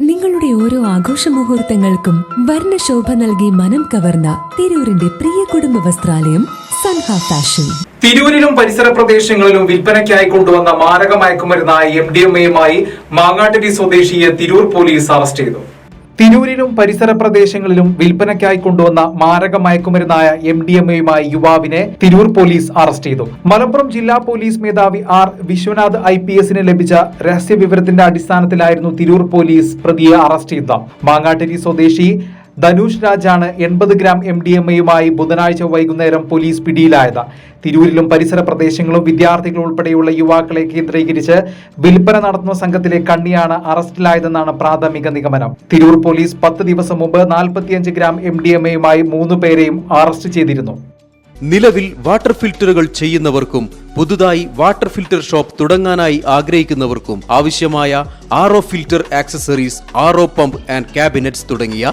നിങ്ങളുടെ ഓരോ ആഘോഷ മുഹൂർത്തങ്ങൾക്കും വർണശോഭ നൽകി മനം കവർന്ന തിരൂരിന്റെ പ്രിയ കുടുംബ വസ്ത്രാലയം സൻഹ ഫാഷൻ. തിരൂരിലും പരിസര പ്രദേശങ്ങളിലും വിൽപ്പനയ്ക്കായി കൊണ്ടുവന്ന മാരക മയക്കുമരുന്നായ എം ഡി എം എയുമായി മാങ്ങാട്ടിരി സ്വദേശിയെ തിരൂർ പോലീസ് അറസ്റ്റ് ചെയ്തു. തിരൂരിലും പരിസര പ്രദേശങ്ങളിലും വിൽപ്പനയ്ക്കായി കൊണ്ടുവന്ന മാരക മയക്കുമരുന്നായ എം ഡി എം എയുമായി യുവാവിനെ തിരൂർ പോലീസ് അറസ്റ്റ് ചെയ്തു. മലപ്പുറം ജില്ലാ പോലീസ് മേധാവി ആർ വിശ്വനാഥ് ഐ പി എസിന് ലഭിച്ച രഹസ്യ വിവരത്തിന്റെ അടിസ്ഥാനത്തിലായിരുന്നു തിരൂർ പോലീസ് പ്രതിയെ അറസ്റ്റ് ചെയ്തത്. മാങ്ങാട്ടിരി സ്വദേശി ധനുഷ് രാജാണ് എൺപത് ഗ്രാം എം ഡി എം എയുമായി ബുധനാഴ്ച വൈകുന്നേരം പോലീസ് പിടിയിലായത്. തിരൂരിലും പരിസര പ്രദേശങ്ങളും വിദ്യാർത്ഥികൾ ഉൾപ്പെടെയുള്ള യുവാക്കളെ കേന്ദ്രീകരിച്ച് വിൽപ്പന നടത്തുന്ന സംഘത്തിലെ കണ്ണിയാണ് അറസ്റ്റിലായതെന്നാണ് പ്രാഥമിക നിഗമനം. തിരൂർ പോലീസ് പത്ത് ദിവസം മുമ്പ് നാൽപ്പത്തിയഞ്ച് ഗ്രാം എം ഡി എം എയുമായി മൂന്ന് പേരെയും അറസ്റ്റ് ചെയ്തിരുന്നു. നിലവിൽ വാട്ടർ ഫിൽറ്ററുകൾ ചെയ്യുന്നവർക്കും പുതുതായി വാട്ടർ ഫിൽറ്റർ ഷോപ്പ് തുടങ്ങാനായി ആഗ്രഹിക്കുന്നവർക്കും ആവശ്യമായ R filter accessories R pump and cabinets തുടങ്ങിയ